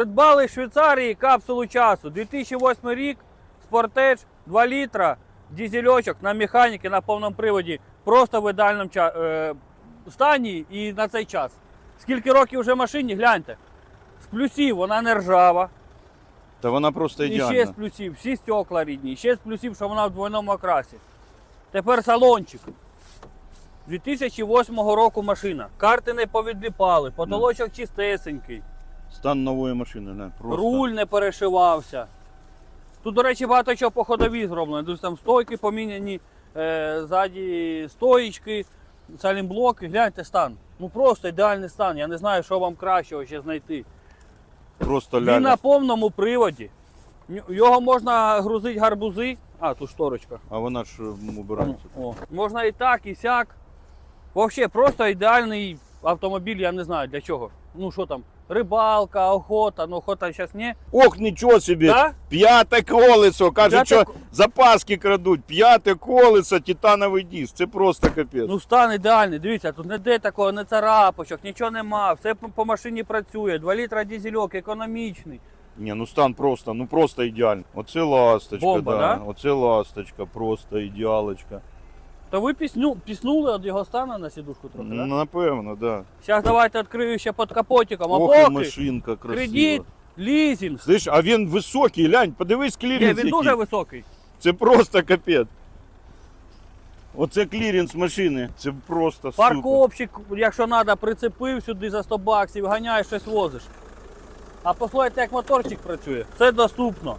Придбали в Швейцарії капсулу часу. 2008 рік, спортеж, 2 літра, дізельочок на механіки на повному приводі. Просто в ідеальному е, стані і на цей час. Скільки років вже машині, гляньте. З плюсів вона не ржава. Та вона просто І ще з плюсів, всі стекла рідні, ще з плюсів, що вона в двойному окрасі. Тепер салончик. 2008 року машина. Карти не повідліпали, потолочок чистесенький, Стан нової машини, не, просто. руль не перешивався. Тут, до речі, багато чого по ходовій зроблено. Тут там стойки поміняні, е, ззаді стоїчки, салімблоки. Гляньте стан. Ну просто ідеальний стан. Я не знаю, що вам кращого ще знайти. Просто Він на повному приводі. Його можна грузити гарбузи. А, тут шторочка. А вона ж м, убирається. О, можна і так, і сяк. Взагалі, просто ідеальний автомобіль, я не знаю для чого. Ну що там, рибалка, охота, ну охота зараз не. Ох, нічого собі! Да? П'яте колесо! Каже, П'яте що ко- запаски крадуть. П'яте колесо, титановий диск. Це просто капець. Ну стан ідеальний, дивіться, тут ніде такого, не царапочок, нічого нема, все по, по машині працює, 2 літра дізельок, економічний. Ні, ну стан просто, ну просто ідеальний. Оце ласточка, Бомба, да. да? Оце ласточка, просто ідеалочка. То ви пісню, піснули від його стану на сідушку трохи, так? Да? Напевно, да. Зараз давайте відкрию ще під капотиком, а Ох, і поки машинка красива. кредит, лізинг. Слиш, а він високий, глянь, подивись Ні, він який. дуже високий. Це просто капець. Оце кліренс машини. Це просто супер. Парковщик, якщо треба, прицепив сюди за 100 баксів, ганяєш щось возиш. А послухайте, як моторчик працює. Все доступно.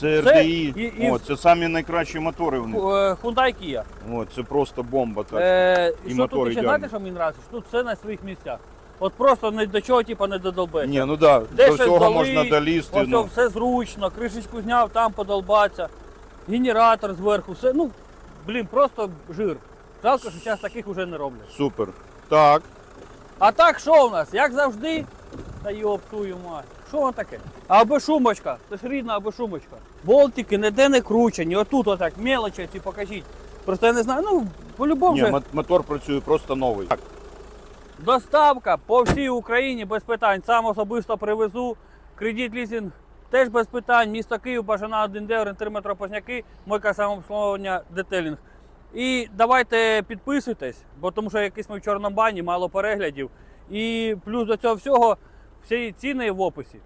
Це Це RDI. і- і- О, це самі найкращі мотори в них. Е, Hyundai Kia. О, це просто бомба. Так. Е, І що мотор тут ще ідеальний. знаєте, що мені? Що Тут все на своїх місцях. От просто ні до чого типу, не додолбеться. Ні, ну да, до щось всього дали, можна долізти. Ну, все зручно, кришечку зняв, там подолбаться, генератор зверху, все. Ну, блін, просто жир. Жалко, що зараз таких вже не роблять. супер. Так, А так що у нас? Як завжди? Та йоп твою мать. Що воно таке? А обешумочка, це ж рідна обешумочка. Болтики ніде не кручені, отут отак, мелочі ці покажіть. Просто я не знаю, ну, по-любому ні, же. мотор працює просто новий. Так, Доставка по всій Україні без питань. Сам особисто привезу. Кредит лізинг теж без питань. Місто Київ, Бажана 1Д, орієнтир метро Позняки, мойка самообслуговування детелінг. І давайте підписуйтесь, бо тому що якийсь ми в чорному бані, мало переглядів. І плюс до цього всього всі ціни в описі.